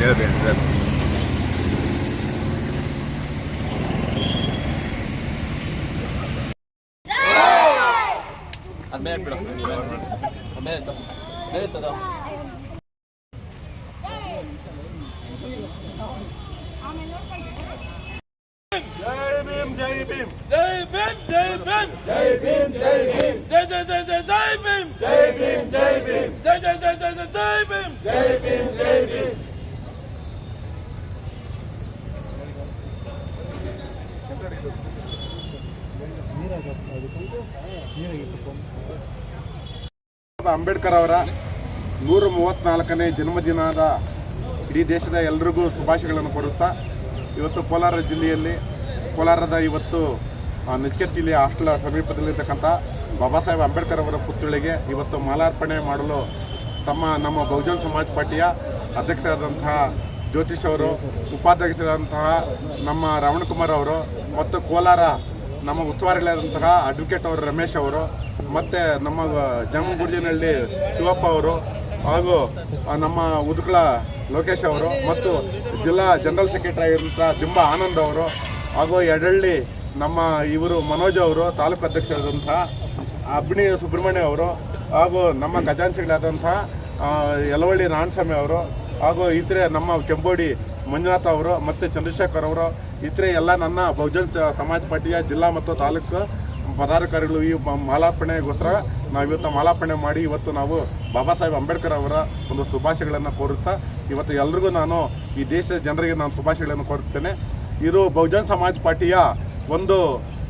ಹೇಳ್ಬೇಕು ಅದ್ಮೇಲೆ ಬಿಡು ಅದ್ಮೇಲೆ ಹೇಳ್ತದ ಜೈ ಭೀಮ್ ಜೈ ಭೀಮ್ ಜೈ ಭೀಮ್ ಜೈ ಭೀಮ್ ಜೈ ಭೀಮ್ ಜೈ ಭೀಮ್ ಜೈ ಜೈ ಜೈ ಜೈ ಜೈ ಭೀಮ್ ಜೈ ಭೀಮ್ ಜೈ ಭೀಮ್ ಜೈ ಜೈ ಜೈ ಜೈ ಜೈ ಜೈ ಭೀಮ್ ಜೈ ಭೀಮ್ ಜೈ ಭೀಮ್ ಅಂಬೇಡ್ಕರ್ ಅವರ ನೂರ ಮೂವತ್ತ್ನಾಲ್ಕನೇ ಜನ್ಮದಿನದ ಇಡೀ ದೇಶದ ಎಲ್ರಿಗೂ ಶುಭಾಶಯಗಳನ್ನು ಕೊಡುತ್ತಾ ಇವತ್ತು ಕೋಲಾರ ಜಿಲ್ಲೆಯಲ್ಲಿ, ಕೋಲಾರದ ಇವತ್ತು ಜಿಲ್ಲೆಯ ಹಾಸ್ಟೆಲ್ ಸಮೀಪದಲ್ಲಿರ್ತಕ್ಕಂಥ ಬಾಬಾ ಸಾಹೇಬ್ ಅಂಬೇಡ್ಕರ್ ಅವರ ಪುತ್ಥಳಿಗೆ ಇವತ್ತು ಮಾಲಾರ್ಪಣೆ ಮಾಡಲು ತಮ್ಮ, ನಮ್ಮ ಬಹುಜನ್ ಸಮಾಜ್ ಪಾರ್ಟಿಯ ಅಧ್ಯಕ್ಷರಾದಂತಹ ಜ್ಯೋತಿಷ್ ಅವರು, ಉಪಾಧ್ಯಕ್ಷರಾದಂತಹ ನಮ್ಮ ರಮಣಕುಮಾರ್ ಅವರು ಮತ್ತು ಕೋಲಾರ ನಮ್ಮ ಉಸ್ತುವಾರಿಗಳಾದಂತಹ ಅಡ್ವೊಕೇಟ್ ಅವರು ರಮೇಶ್ ಅವರು ಮತ್ತು ನಮ್ಮ ಜಮ್ಮಗುರ್ಜಿನಹಳ್ಳಿ ಶಿವಪ್ಪ ಅವರು ಹಾಗೂ ನಮ್ಮ ಉದುಕಳ ಲೋಕೇಶ್ ಅವರು ಮತ್ತು ಜಿಲ್ಲಾ ಜನರಲ್ ಸೆಕ್ರೆಟರಿ ಆಗಿರುವಂಥ ದಿಂಬ ಆನಂದ್ ಅವರು ಹಾಗೂ ಎಡಳ್ಳಿ ನಮ್ಮ ಇವರು ಮನೋಜ್ ಅವರು ತಾಲೂಕು ಅಧ್ಯಕ್ಷರಾದಂತಹ ಅಬ್ಬಿಣಿ ಸುಬ್ರಹ್ಮಣ್ಯ ಅವರು ಹಾಗೂ ನಮ್ಮ ಖಜಾಂಚಿಗಳಾದಂತಹ ಆ, ಯಲವಳ್ಳಿ ನಾರಾಯಣಸ್ವಾಮಿ ಅವರು ಹಾಗೂ ಇತರೆ ನಮ್ಮ ಕೆಂಬೋಡಿ ಮಂಜುನಾಥ್ ಅವರು ಮತ್ತು ಚಂದ್ರಶೇಖರ್ ಅವರು ಇತರೆ ಎಲ್ಲ ನನ್ನ ಬಹುಜನ್ ಸಮಾಜ ಪಾರ್ಟಿಯ ಜಿಲ್ಲಾ ಮತ್ತು ತಾಲೂಕು ಪದಾಧಿಕಾರಿಗಳು ಈ ಮಾಲಾರ್ಪಣೆಗೋಸ್ಕರ ನಾವು ಇವತ್ತು ಮಾಲಾರ್ಪಣೆ ಮಾಡಿ ಇವತ್ತು ನಾವು ಬಾಬಾ ಸಾಹೇಬ್ ಅಂಬೇಡ್ಕರ್ ಅವರ ಒಂದು ಶುಭಾಶಯಗಳನ್ನು ಕೋರುತ್ತಾ, ಇವತ್ತು ಎಲ್ರಿಗೂ ನಾನು ಈ ದೇಶದ ಜನರಿಗೆ ನಾನು ಶುಭಾಶಯಗಳನ್ನು ಕೋರುತ್ತೇನೆ. ಇದು ಬಹುಜನ್ ಸಮಾಜ್ ಪಾರ್ಟಿಯ ಒಂದು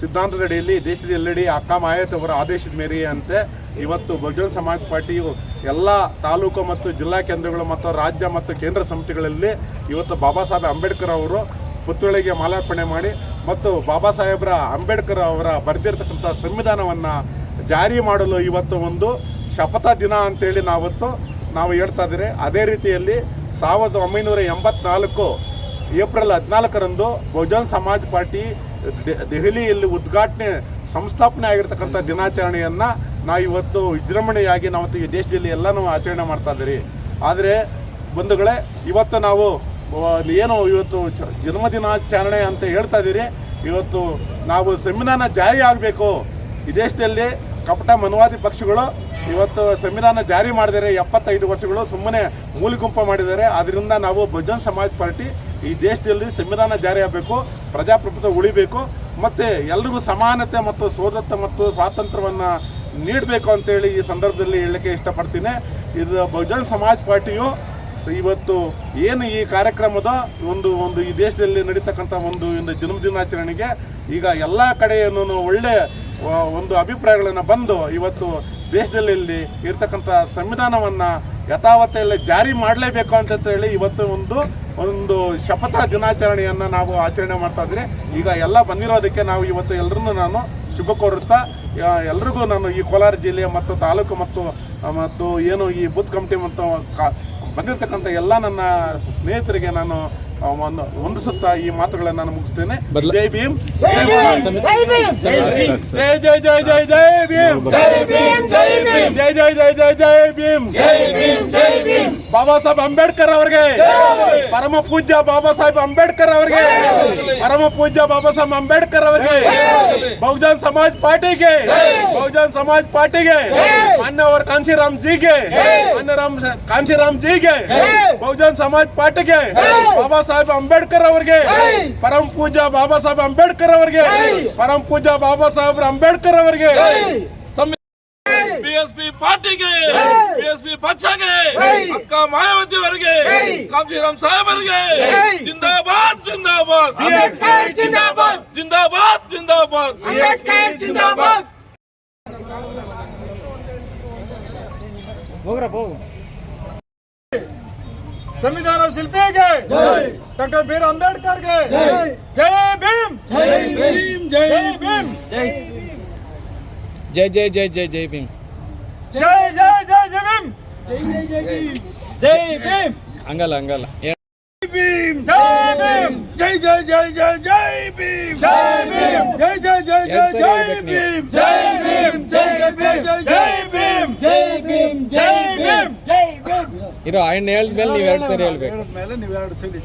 ಸಿದ್ಧಾಂತದಡಿಯಲ್ಲಿ ದೇಶದ ಎಲ್ಲೆಡೆ ಅಕ್ಕ ಮಾಯತ್ ಅವರ ಆದೇಶದ ಮೇರೆಯಂತೆ ಇವತ್ತು ಬಹುಜನ್ ಸಮಾಜ್ ಪಾರ್ಟಿಯು ಎಲ್ಲ ತಾಲೂಕು ಮತ್ತು ಜಿಲ್ಲಾ ಕೇಂದ್ರಗಳು ಮತ್ತು ರಾಜ್ಯ ಮತ್ತು ಕೇಂದ್ರ ಸಮಿತಿಗಳಲ್ಲಿ ಇವತ್ತು ಬಾಬಾ ಸಾಹೇಬ್ ಅಂಬೇಡ್ಕರ್ ಅವರು ಪುತ್ಥಳಿಗೆ ಮಾಲಾರ್ಪಣೆ ಮಾಡಿ ಮತ್ತು ಬಾಬಾ ಸಾಹೇಬ್ರ ಅಂಬೇಡ್ಕರ್ ಅವರ ಬರೆದಿರ್ತಕ್ಕಂಥ ಸಂವಿಧಾನವನ್ನು ಜಾರಿ ಮಾಡಲು ಇವತ್ತು ಒಂದು ಶಪಥ ದಿನ ಅಂತೇಳಿ ನಾವತ್ತು ನಾವು ಹೇಳ್ತಾ ಇದ್ದೀರಿ. ಅದೇ ರೀತಿಯಲ್ಲಿ ಸಾವಿರದ ಒಂಬೈನೂರ ಎಂಬತ್ನಾಲ್ಕು ಏಪ್ರಿಲ್ ಹದಿನಾಲ್ಕರಂದು ಬಹುಜನ್ ಸಮಾಜ್ ಪಾರ್ಟಿ ದೆಹಲಿಯಲ್ಲಿ ಉದ್ಘಾಟನೆ ಸಂಸ್ಥಾಪನೆ ಆಗಿರ್ತಕ್ಕಂಥ ದಿನಾಚರಣೆಯನ್ನು ನಾವು ಇವತ್ತು ವಿಜೃಂಭಣೆಯಾಗಿ ನಾವು ಈ ದೇಶದಲ್ಲಿ ಎಲ್ಲನೂ ಆಚರಣೆ ಮಾಡ್ತಾ ಇದ್ದೀರಿ. ಆದರೆ ಬಂಧುಗಳೇ, ಇವತ್ತು ನಾವು ಏನು ಇವತ್ತು ಜನ್ಮದಿನಾಚರಣೆ ಅಂತ ಹೇಳ್ತಾ ಇದ್ದೀರಿ. ಇವತ್ತು ನಾವು ಸಂವಿಧಾನ ಜಾರಿ ಆಗಬೇಕು. ಈ ದೇಶದಲ್ಲಿ ಕಪಟ ಮನುವಾದಿ ಪಕ್ಷಗಳು ಇವತ್ತು ಸಂವಿಧಾನ ಜಾರಿ ಮಾಡಿದರೆ ಎಪ್ಪತ್ತೈದು ವರ್ಷಗಳು ಸುಮ್ಮನೆ ಮೂಲಿಗುಂಪ ಮಾಡಿದ್ದಾರೆ. ಅದರಿಂದ ನಾವು ಬಹುಜನ್ ಸಮಾಜ್ ಪಾರ್ಟಿ ಈ ದೇಶದಲ್ಲಿ ಸಂವಿಧಾನ ಜಾರಿ ಆಗಬೇಕು, ಪ್ರಜಾಪ್ರಭುತ್ವ ಉಳಿಬೇಕು, ಮತ್ತು ಎಲ್ರಿಗೂ ಸಮಾನತೆ ಮತ್ತು ಸೋದತ್ತ ಮತ್ತು ಸ್ವಾತಂತ್ರ್ಯವನ್ನು ನೀಡಬೇಕು ಅಂತೇಳಿ ಈ ಸಂದರ್ಭದಲ್ಲಿ ಹೇಳಲಿಕ್ಕೆ ಇಷ್ಟಪಡ್ತೀನಿ. ಇದು ಬಹುಜನ್ ಸಮಾಜ್ ಪಾರ್ಟಿಯು ಇವತ್ತು ಏನು ಈ ಕಾರ್ಯಕ್ರಮದ ಒಂದು ಒಂದು ಈ ದೇಶದಲ್ಲಿ ನಡೀತಕ್ಕಂಥ ಒಂದು ಒಂದು ಜನ್ಮದಿನಾಚರಣೆಗೆ ಈಗ ಎಲ್ಲ ಕಡೆಯನ್ನು ಒಳ್ಳೆ ಒಂದು ಅಭಿಪ್ರಾಯಗಳನ್ನು ಬಂದು ಇವತ್ತು ದೇಶದಲ್ಲಿ ಇರ್ತಕ್ಕಂಥ ಸಂವಿಧಾನವನ್ನು ಯಥಾವತ್ತೆಯಲ್ಲಿ ಜಾರಿ ಮಾಡಲೇಬೇಕು ಅಂತ ಹೇಳಿ ಇವತ್ತು ಒಂದು ಒಂದು ಶಪಥ ದಿನಾಚರಣೆಯನ್ನು ನಾವು ಆಚರಣೆ ಮಾಡ್ತಾ ಇದ್ರೆ ಈಗ ಎಲ್ಲ ಬಂದಿರೋದಕ್ಕೆ ನಾವು ಇವತ್ತು ಎಲ್ಲರನ್ನೂ ನಾನು ಶುಭ ಕೋರುತ್ತಾ ಎಲ್ರಿಗೂ ನಾನು ಈ ಕೋಲಾರ ಜಿಲ್ಲೆ ಮತ್ತು ತಾಲೂಕು ಮತ್ತು ಮತ್ತು ಏನು ಈ ಬೂತ್ ಕಮಿಟಿ ಮತ್ತು ಕಾ, ಬಂದಿರತಕ್ಕಂಥ ಎಲ್ಲ ನನ್ನ ಸ್ನೇಹಿತರಿಗೆ ನಾನು ಆ, ಒಂದು ಸತ್ತ ಈ ಮಾತುಗಳನ್ನು ನಾನು ಮುಗಿಸ್ತೇನೆ ಜೈ ಭೀಮ್ ಜೈ ಭೀಮ್ ಜೈ ಜೈ ಜೈ ಜೈ ಜೈ ಭೀಮ್ ಜೈ ಭೀಮ್ ಜೈ ಭೀಮ್ ಜೈ ಜೈ ಜೈ ಜೈ ಜೈ ಭೀಮ್ ಜೈ ಭೀಮ್ ಜೈ ಭೀಮ್ ಬಾಬಾ ಸಾಹೇಬ್ ಅಂಬೇಡ್ಕರ್ ಅವರಿಗೆ ಪರಮ ಪೂಜ್ಯ ಬಾಬಾ ಸಾಹೇಬ್ ಅಂಬೇಡ್ಕರ್ ಅವರಿಗೆ ಪರಮ ಪೂಜ್ಯ ಬಾಬಾ ಸಾಹೇಬ್ ಅಂಬೇಡ್ಕರ್ ಅವರಿಗೆ ಬಹುಜನ್ ಸಮಾಜ್ ಪಾರ್ಟಿಗೆ ಬಹುಜನ್ ಸಮಾಜ್ ಪಾರ್ಟಿಗೆ ಮಾನ್ಯवर ಕಾಂಶಿರಾಮ್ ಜಿಗೆ ಮಾನ್ಯ ರಾಮ್ ಕಾಂಶಿರಾಮ್ ಜಿಗೆ ಬಹುಜನ್ ಸಮಾಜ್ ಪಾರ್ಟಿಗೆ ಬಾಬಾ ಸಾಹೇಬ್ ಅಂಬೇಡ್ಕರ್ ಅವರಿಗೆ ಪರಮ ಪೂಜ್ಯ ಬಾಬಾ ಸಾಹೇಬ್ ಅಂಬೇಡ್ಕರ್ ಅವರಿಗೆ ಪರಮ ಪೂಜ್ಯ ಬಾಬಾ ಸಾಹೇಬ್ ಅಂಬೇಡ್ಕರ್ ಅವರಿಗೆ ಬಿಎಸ್ಪಿ ಪಾರ್ಟಿಗೆ ಬಿಎಸ್ಪಿ ಪಕ್ಷಗೆ ಅಕ್ಕ ಮಾಯಾವತಿ ಅವರಿಗೆ ಕಾಂಶಿರಾಮ್ ಸಾಹೇಬರಿಗೆ ಜಿಂದಾಬಾದ್ ಜಿಂದಾಬಾದ್ ಅಂಬೇಡ್ಕರ್ ಜಿಂದಾಬಾದ್ ಜಿಂದಾಬಾದ್ ಜಿಂದಾಬಾದ್ ಅಂಬೇಡ್ಕರ್ ಜಿಂದಾಬಾದ್ ಸಂವಿಧಾನ ಶಿಲ್ಪಿಗೆ ಡಾಕ್ಟರ್ ಬಿ ಆರ್ ಅಂಬೇಡ್ಕರ್ಗೆ ಜೈ ಭೀಮ್ ಜೈ ಭೀಮ್ ಜೈ ಭೀಮ್ ಜೈ ಜೈ ಜೈ ಜೈ ಜೈ ಭೀಮ್ ಜೈ ಜೈ ಜೈ ಜೈ ಭೀಮ್ ಜೈ ಭೀಮ್ ಹಂಗಲ್ಲ ಹಂಗಲ್ಲ ಭೀಮ್ ಜೈ ಭೀಮ್ ಜೈ ಜೈ ಜೈ ಜೈ ಜೈ ಭೀಮ್ ಜೈ ಭೀಮ್ ಜೈ ಜೈ ಜೈ ಜೈ ಜೈ ಭೀಮ್ ಜೈ ಭೀಮ್ ಜೈ ಜೈ ಜೈ ಜೈ ಭೀಮ್ ಜೈ ಭೀಮ್ ಜೈ ಭೀಮ್ ಜೈ ಭೀಮ್ ಇರೋ ಅಣ್ಣ ಹೇಳಿದ್ಮೇಲೆ ನೀವು ಎರಡು ಸರಿ ಹೇಳ್ಬೇಕು ಹೇಳಿದ್ಮೇಲೆ ನೀವು ಎರಡು ಸರಿ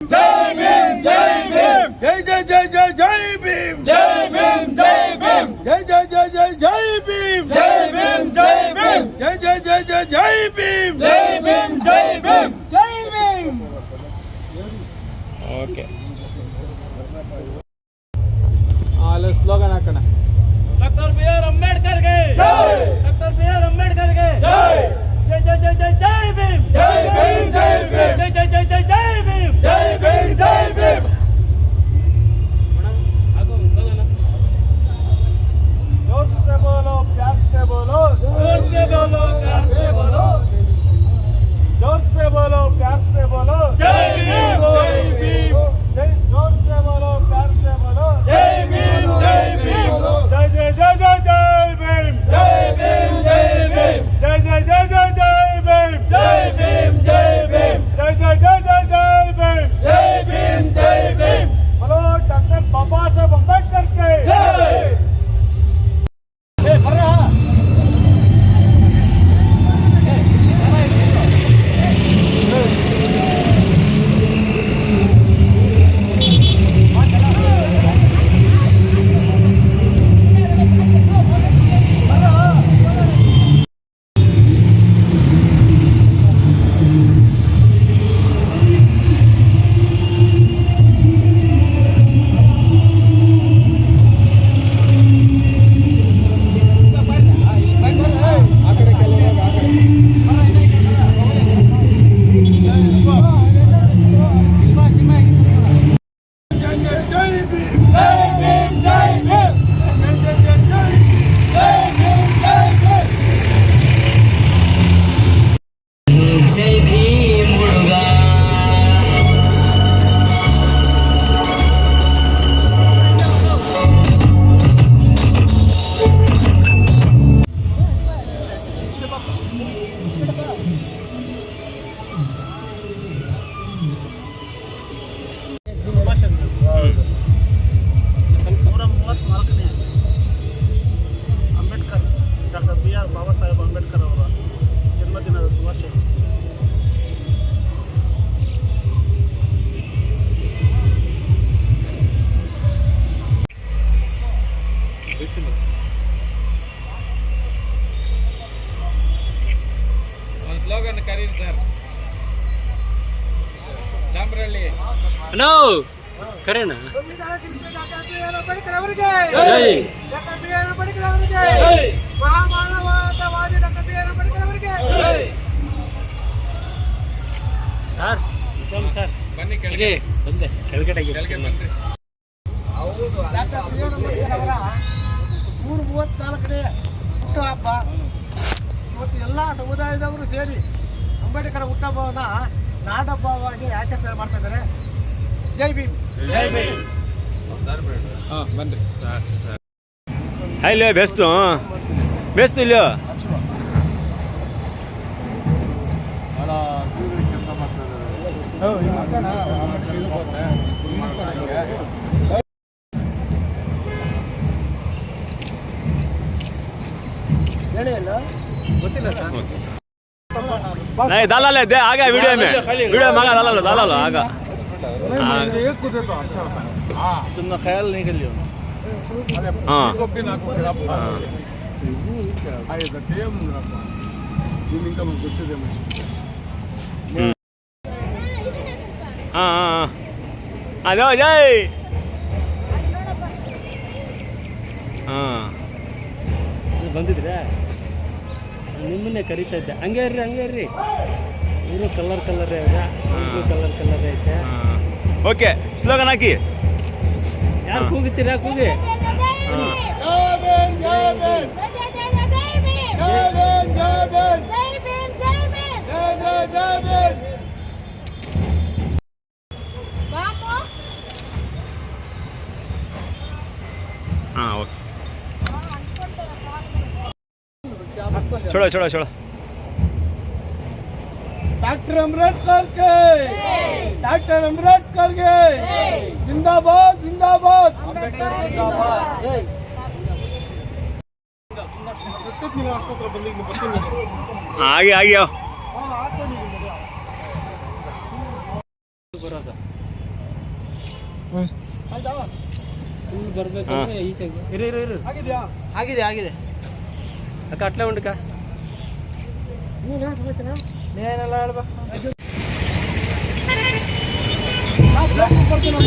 ಜೈ ಭೀಮ್ ಜೈ ಭೀಮ್ ಜೈ ಜೈ ಜೈ ಜೈ ಜೈ ಭೀಮ್ ಜೈ ಭೀಮ್ ಜೈ ಭೀಮ್ ಜೈ ಜೈ ಜೈ ಜೈ ಜೈ ಭೀಮ್ ಜೈ ಭೀಮ್ ಜೈ ಭೀಮ್ ಜೈ ಜೈ ಜೈ ಜೈ ಜೈ ಭೀಮ್ ಜೈ ಭೀಮ್ ಜೈ ಭೀಮ್ ಜೈ ಭೀಮ್ ಓಕೆ ಆಲ ಸ್ಲೋಗನ್ ಹಾಕೋಣ ಡಾಕ್ಟರ್ ಬಿ ಆರ್ ಅಂಬೇಡ್ಕರ್ಗೆ ಜೈ ಡಾಕ್ಟರ್ ಬಿ ಆರ್ ಅಂಬೇಡ್ಕರ್ಗೆ ಜೈ ಜೈ ಜೈ ಜೈ ಜೈ ಜೈ ಭೀಮ್ ಜೈ ಭೀಮ್ ಜೈ ಭೀಮ್ ಜೈ ಜೈ ಜೈ ಜೈ ಜೈ baby. ಅಂಬೇಡ್ಕರ್ ಅವರಿಗೆ ಸರ್ ಸರ್ ಬನ್ನಿ ಕೆಳಗೆ ಬಂದೆ. ಕೆಳಗಡೆ ಕೆಳಗೆ ಬನ್ನಿ ಡಾಕ್ಟರ್ ಬಿ ಆರ್ ಅಂಬೇಡ್ಕರ್ ಅವರ ನೂರ ಮೂವತ್ತ್ನಾಲ್ಕನೇ ಹುಟ್ಟುಹಬ್ಬ ಇವತ್ತು ಎಲ್ಲ ಸಮುದಾಯದವರು ಸೇರಿ ಅಂಬೇಡ್ಕರ್ ಹುಟ್ಟುಹಬ್ಬವನ್ನು ನಾಡಹಬ್ಬವಾಗಿ ಆಚರಣೆ ಮಾಡ್ತಾ ಇದ್ದಾರೆ. ಜೈ ಭೀಮ್ ಹಾಂ ಬನ್ರಿ ಸರ್ ಸರ್ ಇಲ್ಲೋ ಬೆಸ್ತು ಬೆಸ್ತು ಇಲ್ಲೋ ಭಾಳ ಅದ್ಭುತ ಕೆಲಸ ಮಾಡ್ತಾ ಇದ್ದಾರೆ नहीं दालाल है दे आ गया वीडियो में वीडियो में आगा दालाल दालाल आगा तुमने ख्याल नहीं कर लिया हाँ దీని ఇంకా మనకు వచ్చేదేమో हाँ हाँ अदो जय हाँ ಬಂದಿದ್ರೆ ನಿಮ್ಮನ್ನೇ ಕರಿತಾ ಇದ್ದೆ ಹಂಗೆ ಇರ್ರಿ ಹಂಗೆ ಇರ್ರಿ ಇವರು ಕಲರ್ ಕಲರ್ ಇವರು ಕಲರ್ ಕಲರ್ ಐತೆ ಓಕೆ ಸ್ಲೋಗನ್ ಹಾಕಿ. ಯಾರು ಕೂಗುತ್ತೀರಾ ಕೂಗಿ. ಹಾಂ ಓಕೆ. ಚಲೋ ಚಲೋ ಚಲೋ. ಡಾಕ್ಟರ್ ಅಂಬೇಡ್ಕರ್ ಡಾಕ್ಟರ್ ವಿರಾಟ್ ಖರ್ಗೆ ಜಿಂದಾಬಾದ್. ಜಿಂದಾಬಾದ್. ಹಾಗೆ ಹಾಗೆ. ಬರ್ಬೇಕಂದ್ರೆ ಈಚೆಗೆ. ಇರು ಇರು ಇರು. ಆಗಿದೆ ಆಗಿದೆ ಅಕ್ಕ ಅಟ್ಲೆ ಉಂಟಕ್ಕ ನೀನೇನೆಲ್ಲ ಹೇಳ್ಬೇಕು? Gracias por que nos